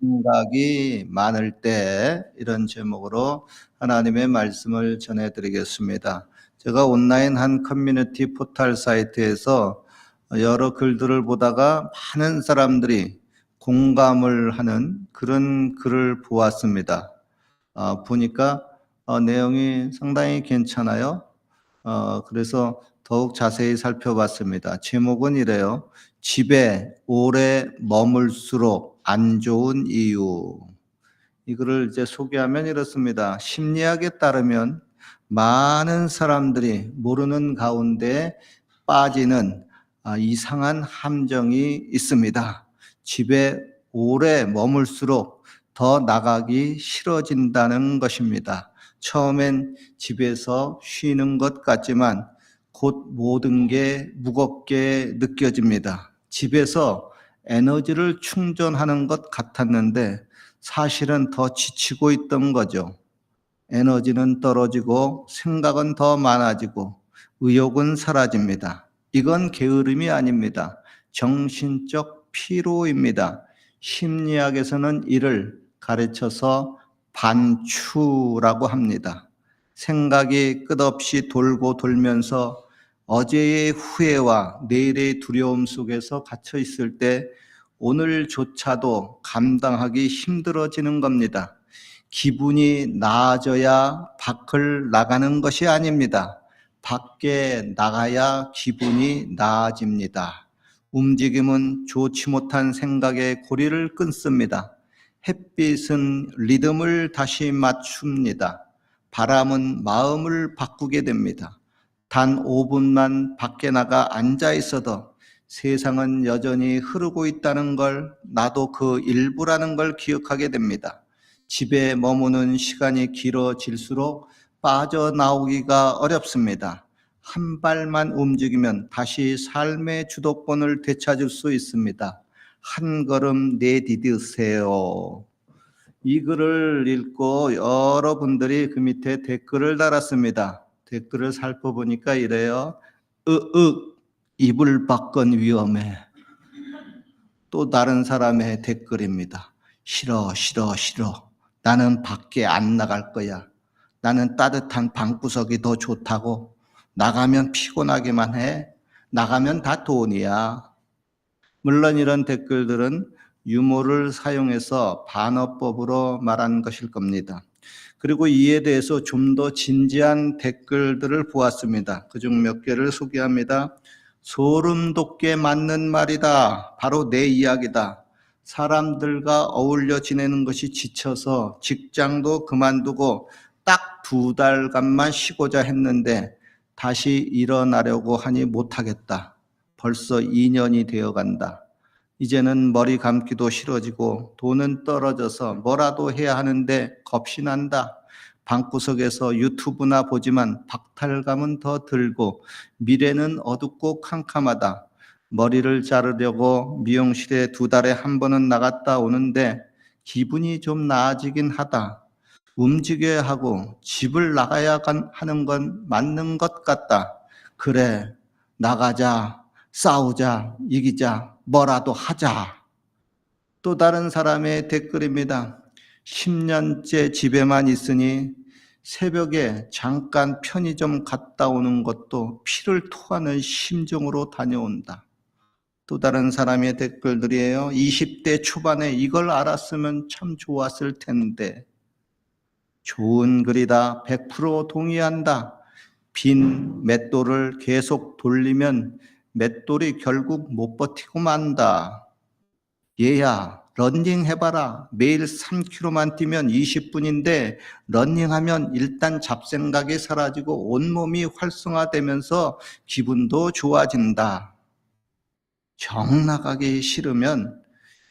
생각이 많을 때 이런 제목으로 하나님의 말씀을 전해드리겠습니다. 제가 온라인 한 커뮤니티 포털 사이트에서 여러 글들을 보다가 많은 사람들이 공감을 하는 그런 글을 보았습니다. 어, 보니까 어, 내용이 상당히 괜찮아요. 어, 그래서 더욱 자세히 살펴봤습니다. 제목은 이래요. 집에 오래 머물수록 안 좋은 이유. 이거를 이제 소개하면 이렇습니다. 심리학에 따르면 많은 사람들이 모르는 가운데 빠지는 아, 이상한 함정이 있습니다. 집에 오래 머물수록 더 나가기 싫어진다는 것입니다. 처음엔 집에서 쉬는 것 같지만 곧 모든 게 무겁게 느껴집니다. 집에서 에너지를 충전하는 것 같았는데 사실은 더 지치고 있던 거죠. 에너지는 떨어지고 생각은 더 많아지고 의욕은 사라집니다. 이건 게으름이 아닙니다. 정신적 피로입니다. 심리학에서는 이를 가르쳐서 반추라고 합니다. 생각이 끝없이 돌고 돌면서 어제의 후회와 내일의 두려움 속에서 갇혀 있을 때 오늘조차도 감당하기 힘들어지는 겁니다. 기분이 나아져야 밖을 나가는 것이 아닙니다. 밖에 나가야 기분이 나아집니다. 움직임은 좋지 못한 생각의 고리를 끊습니다. 햇빛은 리듬을 다시 맞춥니다. 바람은 마음을 바꾸게 됩니다. 단 5분만 밖에 나가 앉아 있어도 세상은 여전히 흐르고 있다는 걸 나도 그 일부라는 걸 기억하게 됩니다. 집에 머무는 시간이 길어질수록 빠져나오기가 어렵습니다. 한 발만 움직이면 다시 삶의 주도권을 되찾을 수 있습니다. 한 걸음 내디디세요. 이 글을 읽고 여러분들이 그 밑에 댓글을 달았습니다. 댓글을 살펴보니까 이래요. 으윽, 이불 밖은 위험해. 또 다른 사람의 댓글입니다. 싫어, 싫어, 싫어. 나는 밖에 안 나갈 거야. 나는 따뜻한 방구석이 더 좋다고. 나가면 피곤하기만 해. 나가면 다 돈이야. 물론 이런 댓글들은 유머를 사용해서 반어법으로 말한 것일 겁니다. 그리고 이에 대해서 좀 더 진지한 댓글들을 보았습니다. 그중 몇 개를 소개합니다. 소름 돋게 맞는 말이다. 바로 내 이야기다. 사람들과 어울려 지내는 것이 지쳐서 직장도 그만두고 딱 두 달간만 쉬고자 했는데 다시 일어나려고 하니 못하겠다. 벌써 2년이 되어 간다. 이제는 머리 감기도 싫어지고 돈은 떨어져서 뭐라도 해야 하는데 겁이 난다. 방구석에서 유튜브나 보지만 박탈감은 더 들고 미래는 어둡고 캄캄하다. 머리를 자르려고 미용실에 두 달에 한 번은 나갔다 오는데 기분이 좀 나아지긴 하다. 움직여야 하고 집을 나가야 하는 건 맞는 것 같다. 그래, 나가자, 싸우자, 이기자, 뭐라도 하자. 또 다른 사람의 댓글입니다. 10년째 집에만 있으니 새벽에 잠깐 편의점 갔다 오는 것도 피를 토하는 심정으로 다녀온다. 또 다른 사람의 댓글들이에요. 20대 초반에 이걸 알았으면 참 좋았을 텐데. 좋은 글이다. 100% 동의한다. 빈 맷돌을 계속 돌리면 맷돌이 결국 못 버티고 만다. 얘야, 런닝 해봐라. 매일 3km만 뛰면 20분인데, 런닝하면 일단 잡생각이 사라지고 온몸이 활성화되면서 기분도 좋아진다. 정 나가기 싫으면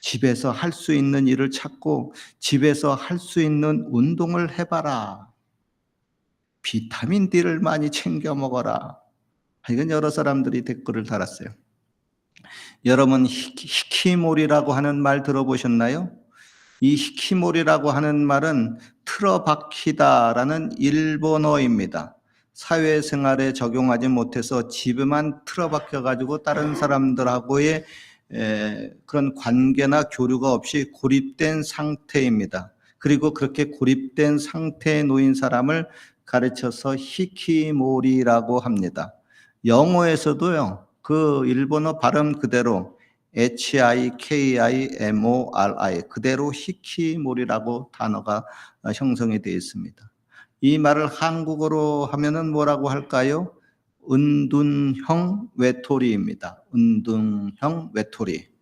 집에서 할 수 있는 일을 찾고 집에서 할 수 있는 운동을 해봐라. 비타민 D를 많이 챙겨 먹어라. 이건 여러 사람들이 댓글을 달았어요. 여러분 히키모리라고 하는 말 들어보셨나요? 이 히키모리라고 하는 말은 틀어박히다라는 일본어입니다. 사회생활에 적용하지 못해서 집에만 틀어박혀 가지고 다른 사람들하고의 에, 그런 관계나 교류가 없이 고립된 상태입니다. 그리고 그렇게 고립된 상태에 놓인 사람을 가르쳐서 히키모리라고 합니다. 영어에서도요, 그 일본어 발음 그대로 H-I-K-I-M-O-R-I 그대로 히키모리라고 단어가 어, 형성이 되어 있습니다. 이 말을 한국어로 하면은 뭐라고 할까요? 은둔형 외톨이입니다. 은둔형 외톨이.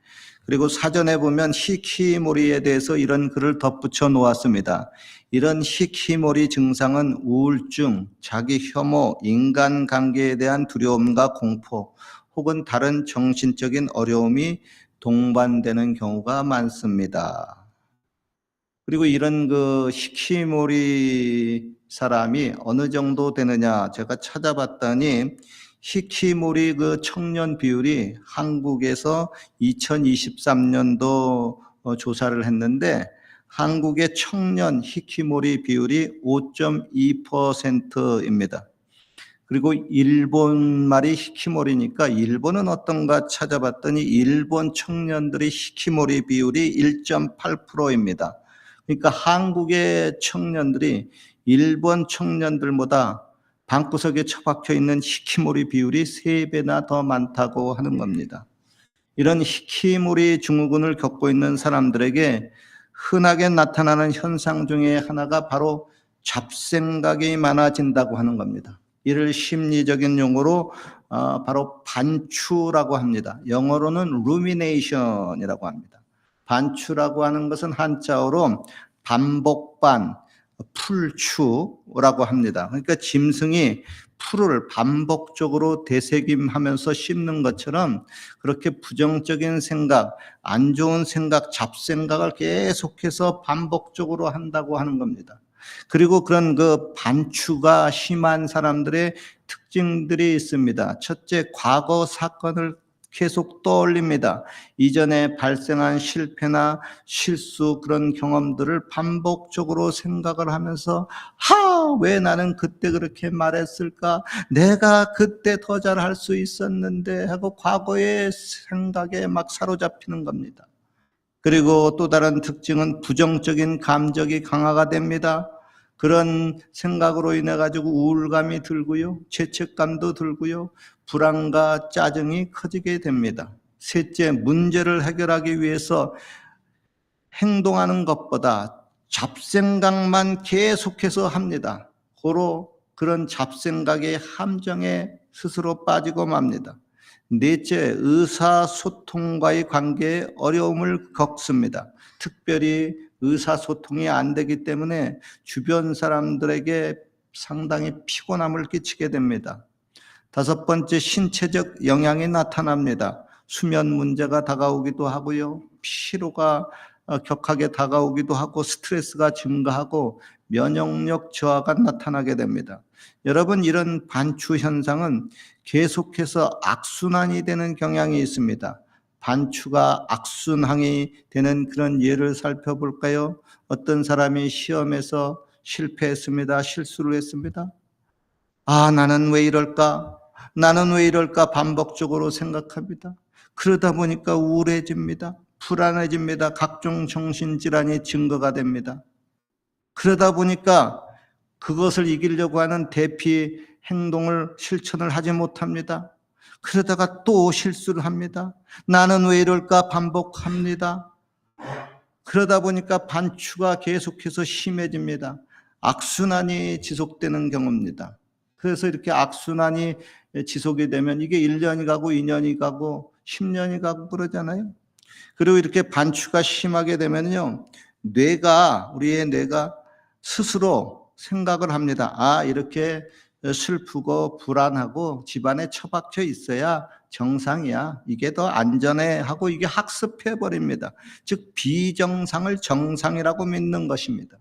그리고 사전에 보면 히키모리에 대해서 이런 글을 덧붙여 놓았습니다. 이런 히키모리 증상은 우울증, 자기 혐오, 인간관계에 대한 두려움과 공포, 혹은 다른 정신적인 어려움이 동반되는 경우가 많습니다. 그리고 이런 그 히키모리 사람이 어느 정도 되느냐 제가 찾아봤더니 히키모리 그 청년 비율이 한국에서 2023년도 어, 조사를 했는데 한국의 청년 히키모리 비율이 5.2%입니다. 그리고 일본 말이 히키모리니까 일본은 어떤가 찾아봤더니 일본 청년들의 히키모리 비율이 1.8%입니다. 그러니까 한국의 청년들이 일본 청년들보다 방구석에 처박혀 있는 히키모리 비율이 3배나 더 많다고 하는 겁니다. 이런 히키모리 증후군을 겪고 있는 사람들에게 흔하게 나타나는 현상 중에 하나가 바로 잡생각이 많아진다고 하는 겁니다. 이를 심리적인 용어로 어, 바로 반추라고 합니다. 영어로는 rumination이라고 합니다. 반추라고 하는 것은 한자어로 반복반, 풀추라고 합니다. 그러니까 짐승이 풀을 반복적으로 되새김하면서 씹는 것처럼 그렇게 부정적인 생각, 안 좋은 생각, 잡생각을 계속해서 반복적으로 한다고 하는 겁니다. 그리고 그런 그 반추가 심한 사람들의 특징들이 있습니다. 첫째, 과거 사건을 계속 떠올립니다. 이전에 발생한 실패나 실수 그런 경험들을 반복적으로 생각을 하면서 하, 왜 나는 그때 그렇게 말했을까? 내가 그때 더 잘할 수 있었는데 하고 과거의 생각에 막 사로잡히는 겁니다. 그리고 또 다른 특징은 부정적인 감정이 강화가 됩니다. 그런 생각으로 인해 가지고 우울감이 들고요. 죄책감도 들고요. 불안과 짜증이 커지게 됩니다. 셋째, 문제를 해결하기 위해서 행동하는 것보다 잡생각만 계속해서 합니다. 고로 그런 잡생각의 함정에 스스로 빠지고 맙니다. 넷째, 의사소통과의 관계에 어려움을 겪습니다. 특별히 의사소통이 안 되기 때문에 주변 사람들에게 상당히 피곤함을 끼치게 됩니다. 다섯 번째, 신체적 영향이 나타납니다. 수면 문제가 다가오기도 하고요. 피로가 어, 격하게 다가오기도 하고 스트레스가 증가하고 면역력 저하가 나타나게 됩니다. 여러분 이런 반추 현상은 계속해서 악순환이 되는 경향이 있습니다. 반추가 악순환이 되는 그런 예를 살펴볼까요? 어떤 사람이 시험에서 실패했습니다. 실수를 했습니다. 아, 나는 왜 이럴까? 나는 왜 이럴까? 반복적으로 생각합니다. 그러다 보니까 우울해집니다. 불안해집니다. 각종 정신질환이 증거가 됩니다. 그러다 보니까 그것을 이기려고 하는 대피 행동을 실천을 하지 못합니다. 그러다가 또 실수를 합니다. 나는 왜 이럴까 반복합니다. 그러다 보니까 반추가 계속해서 심해집니다. 악순환이 지속되는 경우입니다. 그래서 이렇게 악순환이 지속이 되면 이게 1년이 가고 2년이 가고 10년이 가고 그러잖아요. 그리고 이렇게 반추가 심하게 되면요. 뇌가, 우리의 뇌가 스스로 생각을 합니다. 아, 이렇게 슬프고 불안하고 집안에 처박혀 있어야 정상이야. 이게 더 안전해 하고 이게 학습해 버립니다. 즉 비정상을 정상이라고 믿는 것입니다.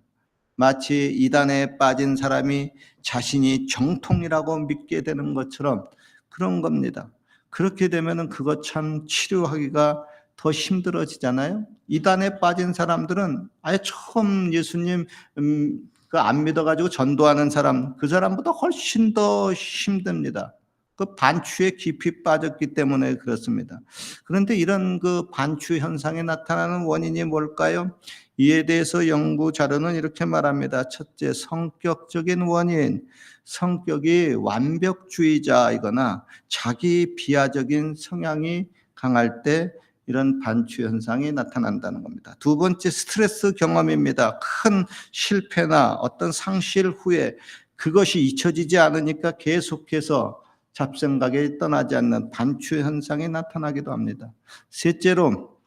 마치 이단에 빠진 사람이 자신이 정통이라고 믿게 되는 것처럼 그런 겁니다. 그렇게 되면은 그것 참 치료하기가 더 힘들어지잖아요. 이단에 빠진 사람들은 아예 처음 예수님 음, 그 안 믿어가지고 전도하는 사람, 그 사람보다 훨씬 더 힘듭니다. 그 반추에 깊이 빠졌기 때문에 그렇습니다. 그런데 이런 그 반추 현상에 나타나는 원인이 뭘까요? 이에 대해서 연구 자료는 이렇게 말합니다. 첫째, 성격적인 원인. 성격이 완벽주의자이거나 자기 비하적인 성향이 강할 때 이런 반추 현상이 나타난다는 겁니다. 두 번째, 스트레스 경험입니다. 큰 실패나 어떤 상실 후에 그것이 잊혀지지 않으니까 계속해서 잡생각에 떠나지 않는 반추 현상이 나타나기도 합니다. 셋째로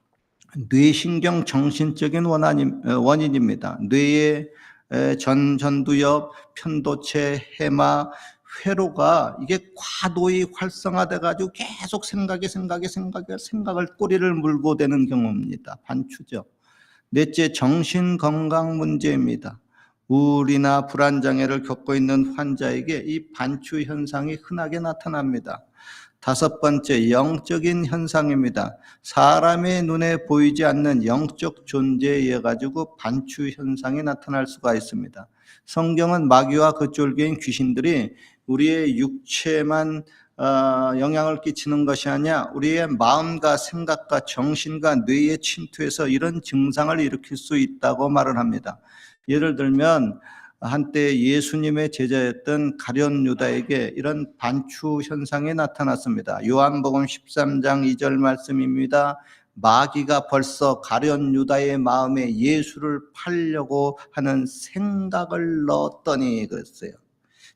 뇌신경 정신적인 어, 원인 입니다. 뇌의 에, 전 전두엽, 편도체, 해마, 회로가 이게 과도히 활성화돼 가지고 계속 생각에 생각에 생각에 생각을 꼬리를 물고 되는 경우입니다. 반추죠. 넷째 정신 건강 문제입니다. 우울이나 불안 장애를 겪고 있는 환자에게 이 반추 현상이 흔하게 나타납니다. 다섯 번째 영적인 현상입니다. 사람의 눈에 보이지 않는 영적 존재에 의해 가지고 반추 현상이 나타날 수가 있습니다. 성경은 마귀와 그 쫄개인 귀신들이 우리의 육체만 어, 영향을 끼치는 것이 아니야 우리의 마음과 생각과 정신과 뇌에 침투해서 이런 증상을 일으킬 수 있다고 말을 합니다. 예를 들면 한때 예수님의 제자였던 가련 유다에게 이런 반추 현상이 나타났습니다. 요한복음 13장 2절 말씀입니다. 마귀가 벌써 가련 유다의 마음에 예수를 팔려고 하는 생각을 넣었더니 그랬어요.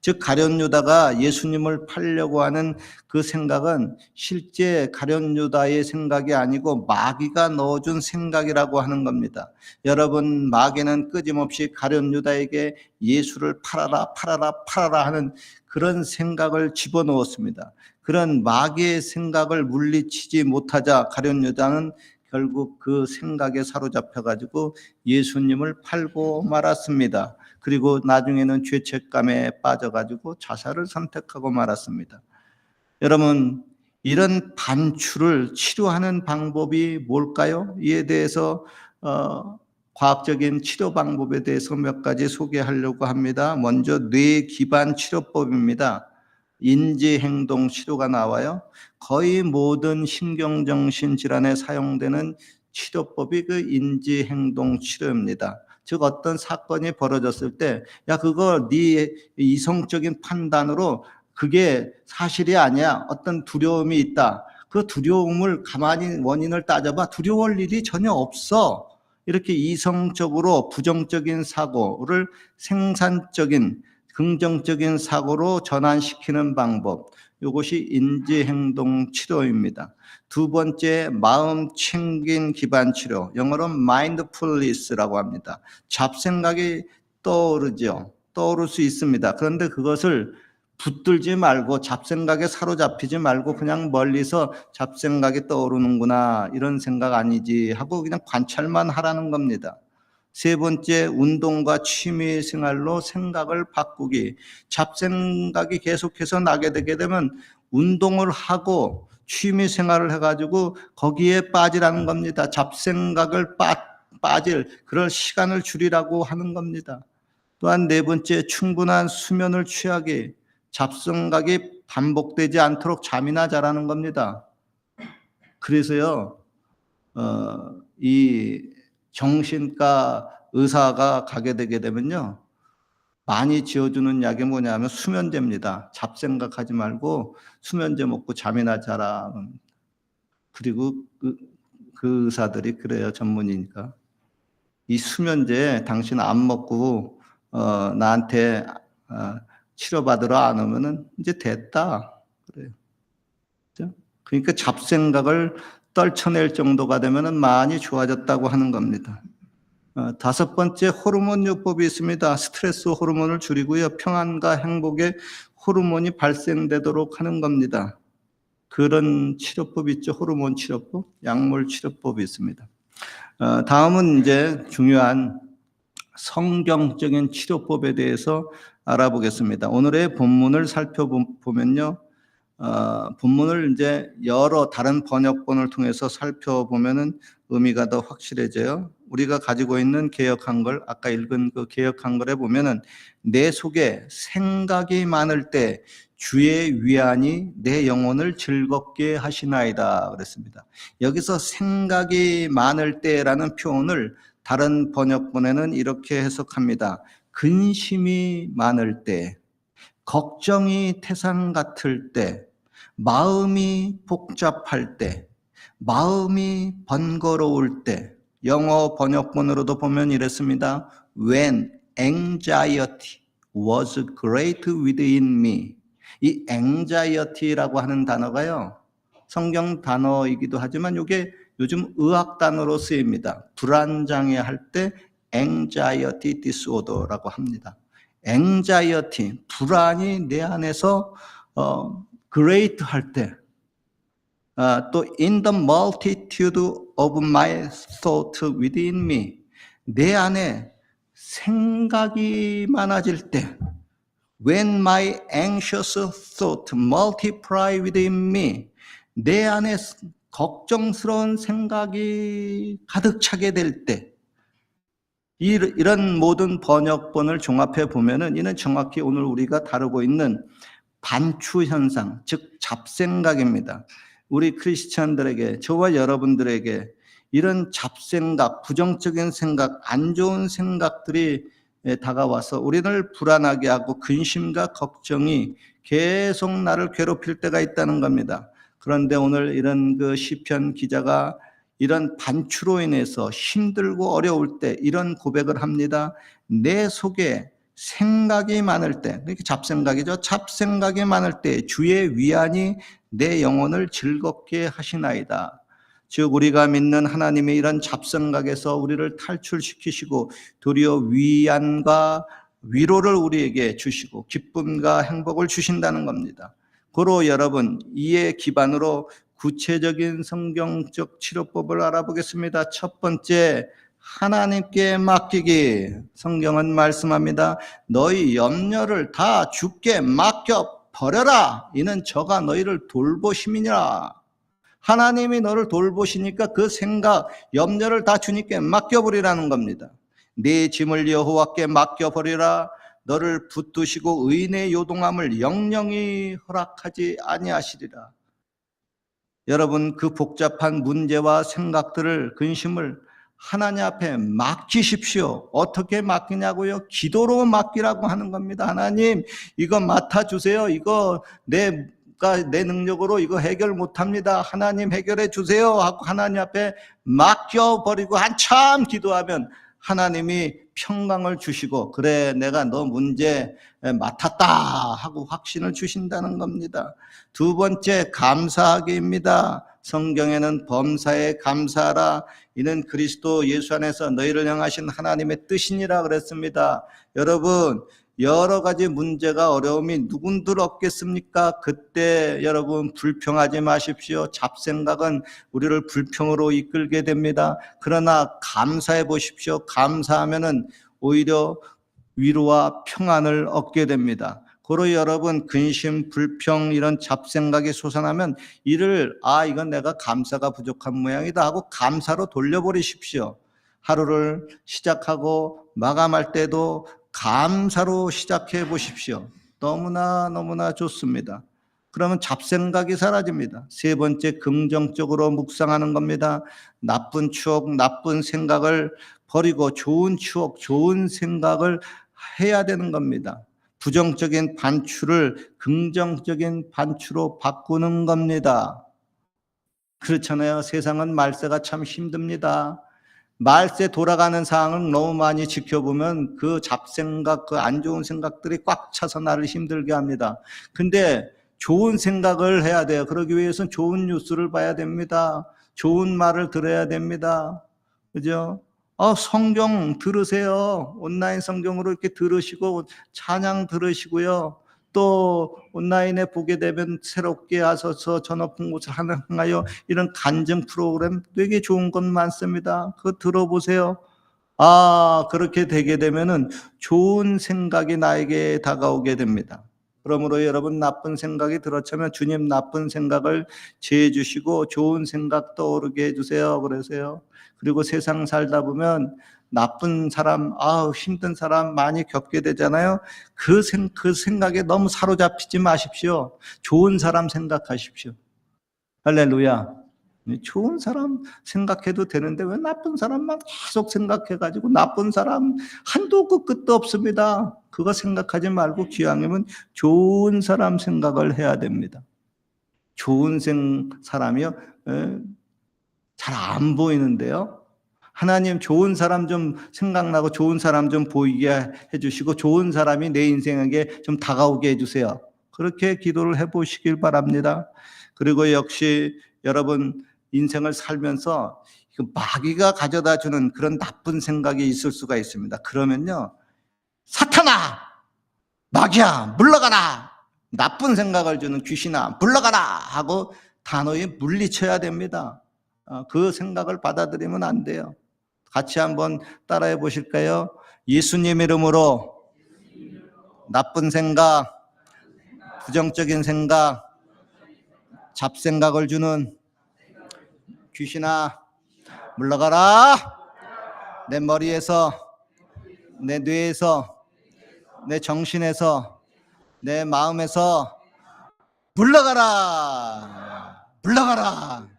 즉 가련 유다가 예수님을 팔려고 하는 그 생각은 실제 가련 유다의 생각이 아니고 마귀가 넣어준 생각이라고 하는 겁니다. 여러분 마귀는 끊임없이 가련 유다에게 예수를 팔아라 팔아라 팔아라 하는 그런 생각을 집어넣었습니다. 그런 마귀의 생각을 물리치지 못하자 가련 유다는 결국 그 생각에 사로잡혀 가지고 예수님을 팔고 말았습니다. 그리고 나중에는 죄책감에 빠져가지고 자살을 선택하고 말았습니다. 여러분, 이런 반추를 치료하는 방법이 뭘까요? 이에 대해서 어, 과학적인 치료 방법에 대해서 몇 가지 소개하려고 합니다. 먼저 뇌 기반 치료법입니다. 인지 행동 치료가 나와요. 거의 모든 신경정신 질환에 사용되는 치료법이 그 인지 행동 치료입니다. 즉 어떤 사건이 벌어졌을 때 야 그거 네 이성적인 판단으로 그게 사실이 아니야. 어떤 두려움이 있다. 그 두려움을 가만히 원인을 따져봐. 두려울 일이 전혀 없어. 이렇게 이성적으로 부정적인 사고를 생산적인 긍정적인 사고로 전환시키는 방법. 이것이 인지행동 치료입니다. 두 번째 마음 챙긴 기반 치료. 영어로 mindfulness라고 합니다. 잡생각이 떠오르죠. 떠오를 수 있습니다. 그런데 그것을 붙들지 말고 잡생각에 사로잡히지 말고 그냥 멀리서 잡생각이 떠오르는구나 이런 생각 아니지 하고 그냥 관찰만 하라는 겁니다. 세 번째 운동과 취미 생활로 생각을 바꾸기. 잡생각이 계속해서 나게 되게 되면 운동을 하고 취미 생활을 해가지고 거기에 빠지라는 겁니다. 잡생각을 빠, 빠질 그럴 시간을 줄이라고 하는 겁니다. 또한 네 번째 충분한 수면을 취하기. 잡생각이 반복되지 않도록 잠이나 자라는 겁니다. 그래서요, 어, 이 정신과 의사가 가게 되게 되면요. 많이 지어주는 약이 뭐냐면 수면제입니다. 잡생각하지 말고 수면제 먹고 잠이나 자라. 그리고 그, 그 의사들이 그래요. 전문이니까. 이 수면제 당신 안 먹고 어, 나한테 어, 치료받으러 안 오면은 이제 됐다. 그래요. 그죠? 그러니까 잡생각을 떨쳐낼 정도가 되면은 많이 좋아졌다고 하는 겁니다. 어, 다섯 번째 호르몬 요법이 있습니다. 스트레스 호르몬을 줄이고요. 평안과 행복의 호르몬이 발생되도록 하는 겁니다. 그런 치료법이 있죠. 호르몬 치료법, 약물 치료법이 있습니다. 어, 다음은 이제 중요한 성경적인 치료법에 대해서 알아보겠습니다. 오늘의 본문을 살펴보면요. 어, 본문을 이제 여러 다른 번역본을 통해서 살펴보면은 의미가 더 확실해져요. 우리가 가지고 있는 개혁 한 걸 아까 읽은 그 개혁 한 걸에 보면은 내 속에 생각이 많을 때 주의 위안이 내 영혼을 즐겁게 하시나이다 그랬습니다. 여기서 생각이 많을 때라는 표현을 다른 번역본에는 이렇게 해석합니다. 근심이 많을 때, 걱정이 태산 같을 때, 마음이 복잡할 때, 마음이 번거로울 때, 영어 번역본으로도 보면 이랬습니다. When anxiety was great within me. 이 anxiety라고 하는 단어가요. 성경 단어이기도 하지만 이게 요즘 의학 단어로 쓰입니다. 불안 장애 할 때 anxiety disorder라고 합니다. anxiety, 불안이 내 안에서 어, great 할 때, 아, 또 in the multitude of my thought within me, 내 안에 생각이 많아질 때, when my anxious thought multiply within me, 내 안에 걱정스러운 생각이 가득 차게 될 때, 이- 이런 모든 번역본을 종합해 보면은 이는 정확히 오늘 우리가 다루고 있는 반추 현상, 즉 잡생각입니다. 우리 크리스천들에게 저와 여러분들에게 이런 잡생각, 부정적인 생각, 안 좋은 생각들이 에, 다가와서 우리를 불안하게 하고 근심과 걱정이 계속 나를 괴롭힐 때가 있다는 겁니다. 그런데 오늘 이런 그 시편 기자가 이런 반추로 인해서 힘들고 어려울 때 이런 고백을 합니다. 내 속에 생각이 많을 때, 이렇게 잡생각이죠. 잡생각이 많을 때 주의 위안이 내 영혼을 즐겁게 하시나이다. 즉 우리가 믿는 하나님의 이런 잡생각에서 우리를 탈출시키시고 도리어 위안과 위로를 우리에게 주시고 기쁨과 행복을 주신다는 겁니다. 고로 여러분 이에 기반으로 구체적인 성경적 치료법을 알아보겠습니다. 첫 번째 하나님께 맡기기. 성경은 말씀합니다. 너희 염려를 다 주께 맡겨 버려라. 이는 저가 너희를 돌보심이니라. 하나님이 너를 돌보시니까 그 생각, 염려를 다 주님께 맡겨버리라는 겁니다. 네 짐을 여호와께 맡겨버리라. 너를 붙드시고 의인의 요동함을 영영히 허락하지 아니하시리라. 여러분 그 복잡한 문제와 생각들을 근심을 하나님 앞에 맡기십시오. 어떻게 맡기냐고요? 기도로 맡기라고 하는 겁니다. 하나님 이거 맡아주세요. 이거 내가 내 능력으로 이거 해결 못합니다. 하나님 해결해 주세요. 하고 하나님 앞에 맡겨버리고 한참 기도하면 하나님이 평강을 주시고 그래 내가 너 문제 맡았다 하고 확신을 주신다는 겁니다. 두 번째 감사하기입니다. 성경에는 범사에 감사하라 이는 그리스도 예수 안에서 너희를 향하신 하나님의 뜻이니라 그랬습니다. 여러분 여러 가지 문제가 어려움이 누군들 없겠습니까? 그때 여러분 불평하지 마십시오. 잡생각은 우리를 불평으로 이끌게 됩니다. 그러나 감사해 보십시오. 감사하면은 오히려 위로와 평안을 얻게 됩니다. 고로 여러분 근심, 불평 이런 잡생각이 솟아나면 이를 아 이건 내가 감사가 부족한 모양이다 하고 감사로 돌려버리십시오. 하루를 시작하고 마감할 때도 감사로 시작해 보십시오. 너무나 너무나 좋습니다. 그러면 잡생각이 사라집니다. 세 번째 긍정적으로 묵상하는 겁니다. 나쁜 추억, 나쁜 생각을 버리고 좋은 추억, 좋은 생각을 해야 되는 겁니다. 부정적인 반추를 긍정적인 반추로 바꾸는 겁니다. 그렇잖아요. 세상은 말세가 참 힘듭니다. 말세 돌아가는 상황을 너무 많이 지켜보면 그 잡생각, 그 안 좋은 생각들이 꽉 차서 나를 힘들게 합니다. 근데 좋은 생각을 해야 돼요. 그러기 위해서는 좋은 뉴스를 봐야 됩니다. 좋은 말을 들어야 됩니다. 그죠? 어, 성경 들으세요. 온라인 성경으로 이렇게 들으시고 찬양 들으시고요. 또 온라인에 보게 되면 새롭게 하셔서 저 높은 곳을 향하여 이런 간증 프로그램 되게 좋은 것 많습니다. 그거 들어보세요. 아, 그렇게 되게 되면은 좋은 생각이 나에게 다가오게 됩니다. 그러므로 여러분 나쁜 생각이 들어차면 주님 나쁜 생각을 제해 주시고 좋은 생각 떠오르게 해 주세요. 그러세요. 그리고 세상 살다 보면 나쁜 사람, 아 힘든 사람 많이 겪게 되잖아요. 그, 생, 그 생각에 너무 사로잡히지 마십시오. 좋은 사람 생각하십시오. 할렐루야. 네, 좋은 사람 생각해도 되는데 왜 나쁜 사람만 계속 생각해가지고 나쁜 사람 한도 끝 끝도 없습니다. 그거 생각하지 말고 기왕이면 좋은 사람 생각을 해야 됩니다. 좋은 생 사람이요 잘 안 보이는데요. 하나님 좋은 사람 좀 생각나고 좋은 사람 좀 보이게 해주시고 좋은 사람이 내 인생에게 좀 다가오게 해주세요. 그렇게 기도를 해보시길 바랍니다. 그리고 역시 여러분 인생을 살면서 그 마귀가 가져다 주는 그런 나쁜 생각이 있을 수가 있습니다. 그러면요, 사탄아, 마귀야, 물러가라. 나쁜 생각을 주는 귀신아, 물러가라 하고 단호히 물리쳐야 됩니다. 어, 그 생각을 받아들이면 안 돼요. 같이 한번 따라해 보실까요? 예수님 이름으로 나쁜 생각, 부정적인 생각, 잡생각을 주는 귀신아 물러가라. 내 머리에서 내 뇌에서 내 정신에서 내 마음에서 물러가라. 물러가라.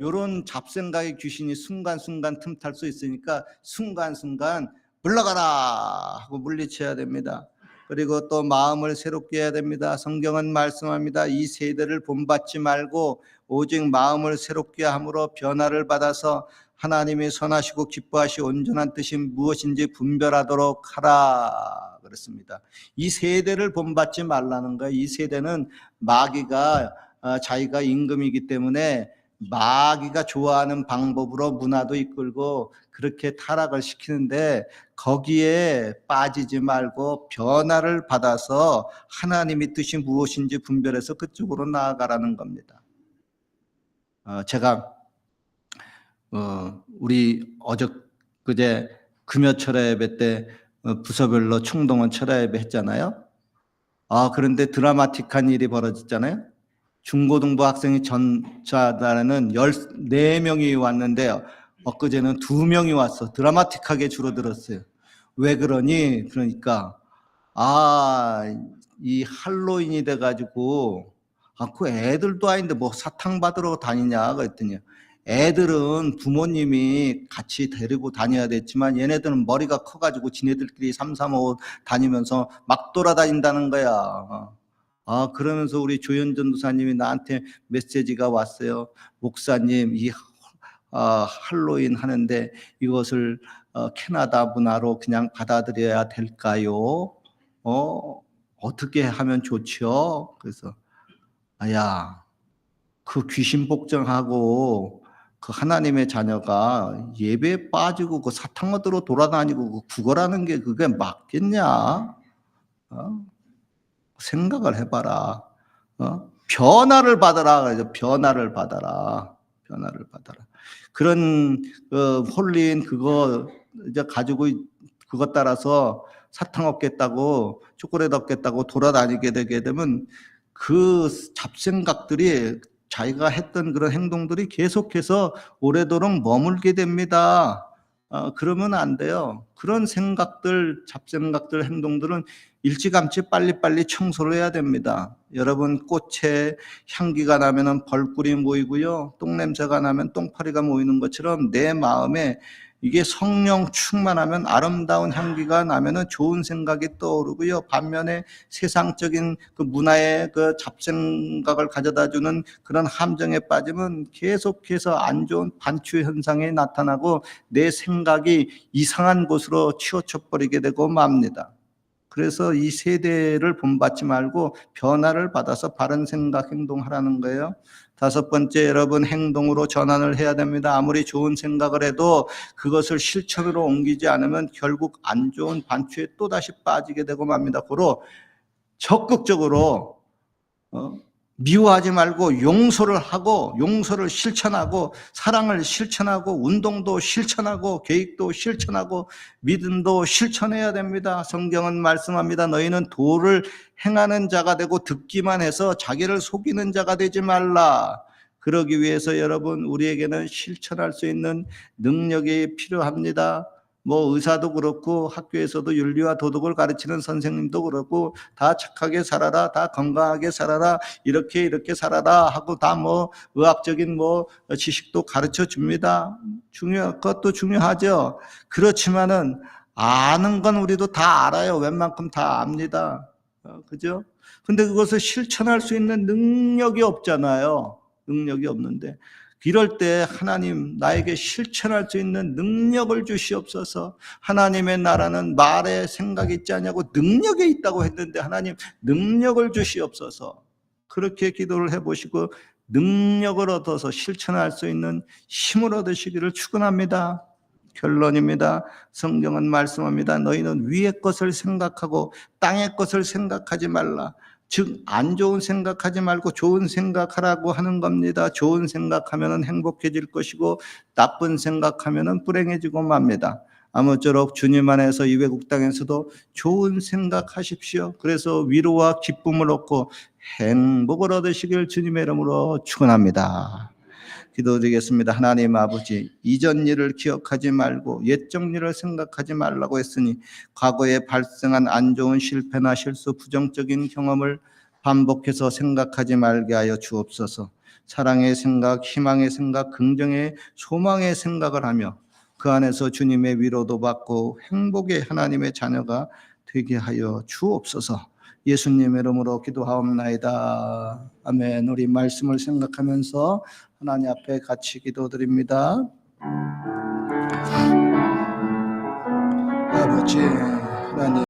요런 잡생각의 귀신이 순간순간 틈탈 수 있으니까 순간순간 물러가라 하고 물리쳐야 됩니다. 그리고 또 마음을 새롭게 해야 됩니다. 성경은 말씀합니다. 이 세대를 본받지 말고 오직 마음을 새롭게 함으로 변화를 받아서 하나님이 선하시고 기뻐하시 온전한 뜻이 무엇인지 분별하도록 하라 그랬습니다. 이 세대를 본받지 말라는 거예요. 이 세대는 마귀가 어, 자기가 임금이기 때문에 마귀가 좋아하는 방법으로 문화도 이끌고 그렇게 타락을 시키는데 거기에 빠지지 말고 변화를 받아서 하나님의 뜻이 무엇인지 분별해서 그쪽으로 나아가라는 겁니다. 어, 제가 어, 우리 어저그제 금요 철야 예배 때 어, 부서별로 총동원 철야 예배 했잖아요. 아 그런데 드라마틱한 일이 벌어졌잖아요. 중고등부 학생이 전자단에는 14명이 왔는데요. 엊그제는 2명이 왔어. 드라마틱하게 줄어들었어요. 왜 그러니? 그러니까, 아, 이 할로윈이 돼가지고, 아, 그 애들도 아닌데 뭐 사탕 받으러 다니냐? 그랬더니, 애들은 부모님이 같이 데리고 다녀야 됐지만 얘네들은 머리가 커가지고 지네들끼리 삼삼오오 다니면서 막 돌아다닌다는 거야. 어. 아, 그러면서 우리 조현 전도사님이 나한테 메시지가 왔어요. 목사님, 이 어, 할로윈 하는데 이것을 어, 캐나다 문화로 그냥 받아들여야 될까요? 어, 어떻게 하면 좋죠? 그래서, 아야, 그 귀신 복종하고 그 하나님의 자녀가 예배에 빠지고 그 사탕 얻으러 돌아다니고 그 구걸하는 게 그게 맞겠냐? 어? 생각을 해봐라. 어? 변화를 받아라. 그래서 변화를 받아라. 변화를 받아라. 그런 어, 홀린 그거 이제 가지고 그것 따라서 사탕 얻겠다고 초콜릿 얻겠다고 돌아다니게 되게 되면 그 잡생각들이 자기가 했던 그런 행동들이 계속해서 오래도록 머물게 됩니다. 어, 그러면 안 돼요. 그런 생각들, 잡생각들, 행동들은 일찌감치 빨리빨리 청소를 해야 됩니다. 여러분 꽃에 향기가 나면은 벌꿀이 모이고요. 똥냄새가 나면 똥파리가 모이는 것처럼 내 마음에 이게 성령 충만하면 아름다운 향기가 나면은 좋은 생각이 떠오르고요. 반면에 세상적인 그 문화의 그 잡생각을 가져다 주는 그런 함정에 빠지면 계속해서 안 좋은 반추 현상이 나타나고 내 생각이 이상한 곳으로 치우쳐 버리게 되고 맙니다. 그래서 이 세대를 본받지 말고 변화를 받아서 바른 생각, 행동하라는 거예요. 다섯 번째, 여러분 행동으로 전환을 해야 됩니다. 아무리 좋은 생각을 해도 그것을 실천으로 옮기지 않으면 결국 안 좋은 반추에 또 다시 빠지게 되고 맙니다. 고로 적극적으로 어, 미워하지 말고 용서를 하고 용서를 실천하고 사랑을 실천하고 운동도 실천하고 계획도 실천하고 믿음도 실천해야 됩니다. 성경은 말씀합니다. 너희는 도를 행하는 자가 되고 듣기만 해서 자기를 속이는 자가 되지 말라. 그러기 위해서 여러분 우리에게는 실천할 수 있는 능력이 필요합니다. 뭐 의사도 그렇고 학교에서도 윤리와 도덕을 가르치는 선생님도 그렇고 다 착하게 살아라, 다 건강하게 살아라, 이렇게 이렇게 살아라 하고 다 뭐 의학적인 뭐 지식도 가르쳐 줍니다. 중요 그것도 중요하죠. 그렇지만은 아는 건 우리도 다 알아요. 웬만큼 다 압니다. 어, 그죠? 근데 그것을 실천할 수 있는 능력이 없잖아요. 능력이 없는데 이럴 때 하나님 나에게 실천할 수 있는 능력을 주시옵소서. 하나님의 나라는 말에 생각이 있지 않냐고 능력에 있다고 했는데 하나님 능력을 주시옵소서. 그렇게 기도를 해보시고 능력을 얻어서 실천할 수 있는 힘을 얻으시기를 축원합니다. 결론입니다. 성경은 말씀합니다. 너희는 위의 것을 생각하고 땅의 것을 생각하지 말라. 즉 안 좋은 생각하지 말고 좋은 생각하라고 하는 겁니다. 좋은 생각하면 행복해질 것이고 나쁜 생각하면 불행해지고 맙니다. 아무쪼록 주님 안에서 이 외국 땅에서도 좋은 생각하십시오. 그래서 위로와 기쁨을 얻고 행복을 얻으시길 주님의 이름으로 축원합니다. 기도드리겠습니다. 하나님 아버지, 이전 일을 기억하지 말고 옛적 일을 생각하지 말라고 했으니 과거에 발생한 안 좋은 실패나 실수, 부정적인 경험을 반복해서 생각하지 말게 하여 주옵소서. 사랑의 생각, 희망의 생각, 긍정의 소망의 생각을 하며 그 안에서 주님의 위로도 받고 행복의 하나님의 자녀가 되게 하여 주옵소서. 예수님의 이름으로 기도하옵나이다. 아멘. 우리 말씀을 생각하면서 하나님 앞에 같이 기도드립니다. 아버지, 하나님.